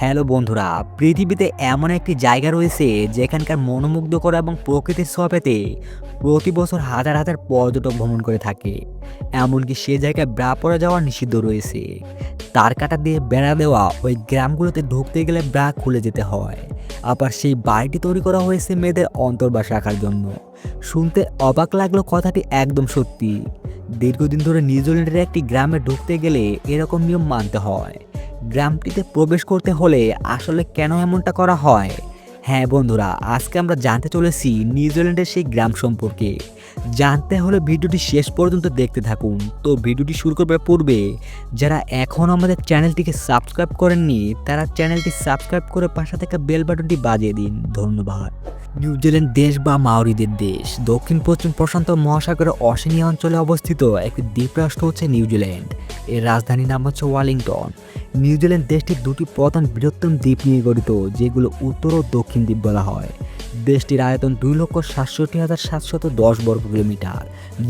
Hello বন্ধুরা, পৃথিবীতে এমন একটি জায়গা রয়েছে যেখানকার মনোমুগ্ধকর এবং প্রকৃতির পেতে প্রতি বছর হাজার হাজার পর্যটক ভ্রমণ করে থাকে। এমনকি সে জায়গায় ব্রা পরে যাওয়া নিষিদ্ধ রয়েছে। তার কাটা দিয়ে বেড়া দেওয়া ওই গ্রামগুলোতে ঢুকতে গেলে ব্রা খুলে যেতে হয়। আবার সেই বাড়িটি তৈরি করা হয়েছে মেয়েদের অন্তর্বাস রাখার জন্য। শুনতে অবাক লাগল কথাটি একদম সত্যি। দীর্ঘদিন ধরে নিউজিল্যান্ডের একটি গ্রামে ঢুকতে গেলে এরকম নিয়ম মানতে হয়। গ্রামটিতে প্রবেশ করতে হলে আসলে কেন এমনটা করা হয়? হ্যাঁ বন্ধুরা, আজকে আমরা জানতে চলেছি নিউজিল্যান্ডের সেই গ্রাম সম্পর্কে। জানতে হলে ভিডিওটি শেষ পর্যন্ত দেখতে থাকুন। তো ভিডিওটি শুরু করবার পূর্বে, যারা এখনও আমাদের চ্যানেলটিকে সাবস্ক্রাইব করেননি, তারা চ্যানেলটি সাবস্ক্রাইব করে পাশে থাকা বেল বাটনটি বাজিয়ে দিন। ধন্যবাদ। নিউজিল্যান্ড দেশ বা মাওরিদের দেশ, দক্ষিণ, পশ্চিম প্রশান্ত মহাসাগরের অসিনী অঞ্চলে অবস্থিত একটি দ্বীপরাষ্ট্র হচ্ছে নিউজিল্যান্ড। এর রাজধানীর নাম হচ্ছে ওয়ালিংটন। নিউজিল্যান্ড দেশটির দুটি প্রধান বৃহত্তম দ্বীপ নিয়ে গঠিত, যেগুলো উত্তর ও দক্ষিণ দ্বীপ বলা হয়। দেশটির আয়তন দুই লক্ষ সাতষট্টি হাজার সাতশত দশ বর্গ কিলোমিটার,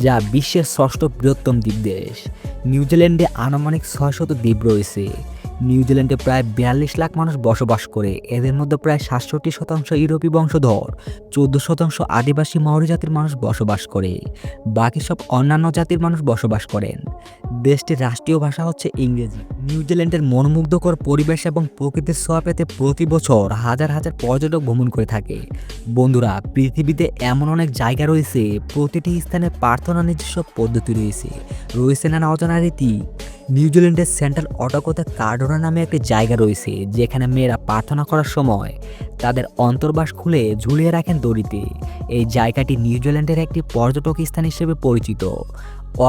যা বিশ্বের ষষ্ঠ বৃহত্তম দ্বীপ দেশ। নিউজিল্যান্ডে আনুমানিক ছয়শত দ্বীপ রয়েছে। নিউজিল্যান্ডে প্রায় বিয়াল্লিশ লাখ মানুষ বসবাস করে। এদের মধ্যে প্রায় সাতষট্টি শতাংশ ইউরোপী বংশধর, চোদ্দ শতাংশ আদিবাসী মাওরি জাতির মানুষ বসবাস করে। বাকি সব অন্যান্য জাতির মানুষ বসবাস করেন। দেশটির রাষ্ট্রীয় ভাষা হচ্ছে ইংরেজি। নিউজিল্যান্ডের মনোমুগ্ধকর পরিবেশ এবং প্রকৃতির ছোঁয়া পেতে প্রতি বছর হাজার হাজার পর্যটক ভ্রমণ করে থাকে। বন্ধুরা, পৃথিবীতে এমন অনেক জায়গা রয়েছে, প্রতিটি স্থানে প্রার্থনা নিজস্ব পদ্ধতি রয়েছে। রয়েছে নানা অজানা রীতি নিউজিল্যান্ডের সেন্ট্রাল অটোকোতে কার্ডোনা নামে একটি জায়গা রয়েছে, যেখানে মেয়েরা প্রার্থনা করার সময় তাদের অন্তর্বাস খুলে ঝুলিয়ে রাখেন দড়িতে। এই জায়গাটি নিউজিল্যান্ডের একটি পর্যটক স্থান হিসেবে পরিচিত।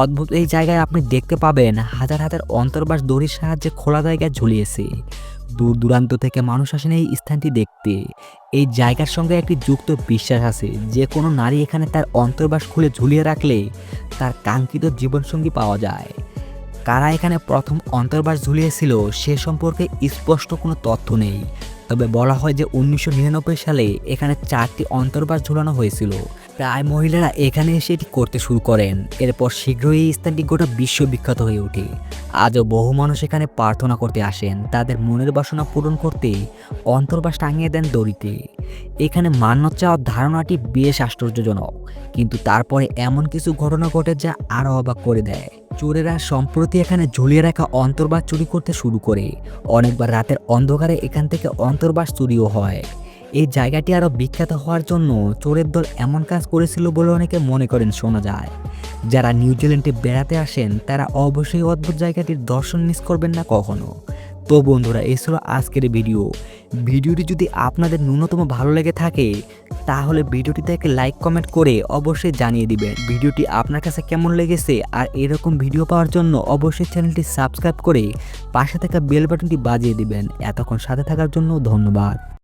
অদ্ভুত এই জায়গায় আপনি দেখতে পাবেন হাজার হাজার অন্তর্বাস দড়ির সাহায্যে খোলা জায়গায় ঝুলিয়েছে। দূর দূরান্ত থেকে মানুষ আসেন এই স্থানটি দেখতে। এই জায়গার সঙ্গে একটি যুক্ত বিশ্বাস আছে, যে কোনো নারী এখানে তার অন্তর্বাস খুলে ঝুলিয়ে রাখলে তার কাঙ্ক্ষিত জীবনসঙ্গী পাওয়া যায়। কারা এখানে প্রথম অন্তর্বাস ঝুলিয়েছিল সে সম্পর্কে স্পষ্ট কোনো তথ্য নেই। তবে বলা হয় যে উনিশশো নিরানব্বই সালে এখানে চারটি অন্তর্বাস ঝুলানো হয়েছিল। প্রায় মহিলারা এখানে এসে এটি করতে শুরু করেন। এরপর শীঘ্রই এই স্থানটি গোটা বিশ্ববিখ্যাত হয়ে ওঠে। আজও বহু মানুষ এখানে প্রার্থনা করতে আসেন। তাদের মনের বাসনা পূরণ করতে অন্তর্বাস টাঙিয়ে দেন দড়িতে। এখানে মান্যত চাওয়ার ধারণাটি বেশ আশ্চর্যজনক। কিন্তু তারপরে এমন কিছু ঘটনা ঘটে যা আরও অবাক করে দেয়। চোরেরা সম্প্রতি এখানে ঝুলিয়ে রাখা অন্তর্বাস চুরি করতে শুরু করে। অনেকবার রাতের অন্ধকারে এখান থেকে অন্তর্বাস চুরিও হয়। এই জায়গাটি আরও বিখ্যাত হওয়ার জন্য চোরের দল এমন কাজ করেছিল বলে অনেকে মনে করেন শোনা যায়। যারা নিউজিল্যান্ডে বেড়াতে আসেন, তারা অবশ্যই অদ্ভুত জায়গাটির দর্শন মিস করবেন না কখনো। তো বন্ধুরা, এই ছিল আজকের ভিডিও। ভিডিওটি যদি আপনাদের ন্যূনতম ভালো লেগে থাকে, তাহলে ভিডিওটিতে একটা লাইক, কমেন্ট করে অবশ্যই জানিয়ে দিবেন ভিডিওটি আপনার কাছে কেমন লেগেছে। আর এরকম ভিডিও পাওয়ার জন্য অবশ্যই চ্যানেলটি সাবস্ক্রাইব করে পাশে থাকা বেল বাটনটি বাজিয়ে দিবেন। এতক্ষণ সাথে থাকার জন্য ধন্যবাদ।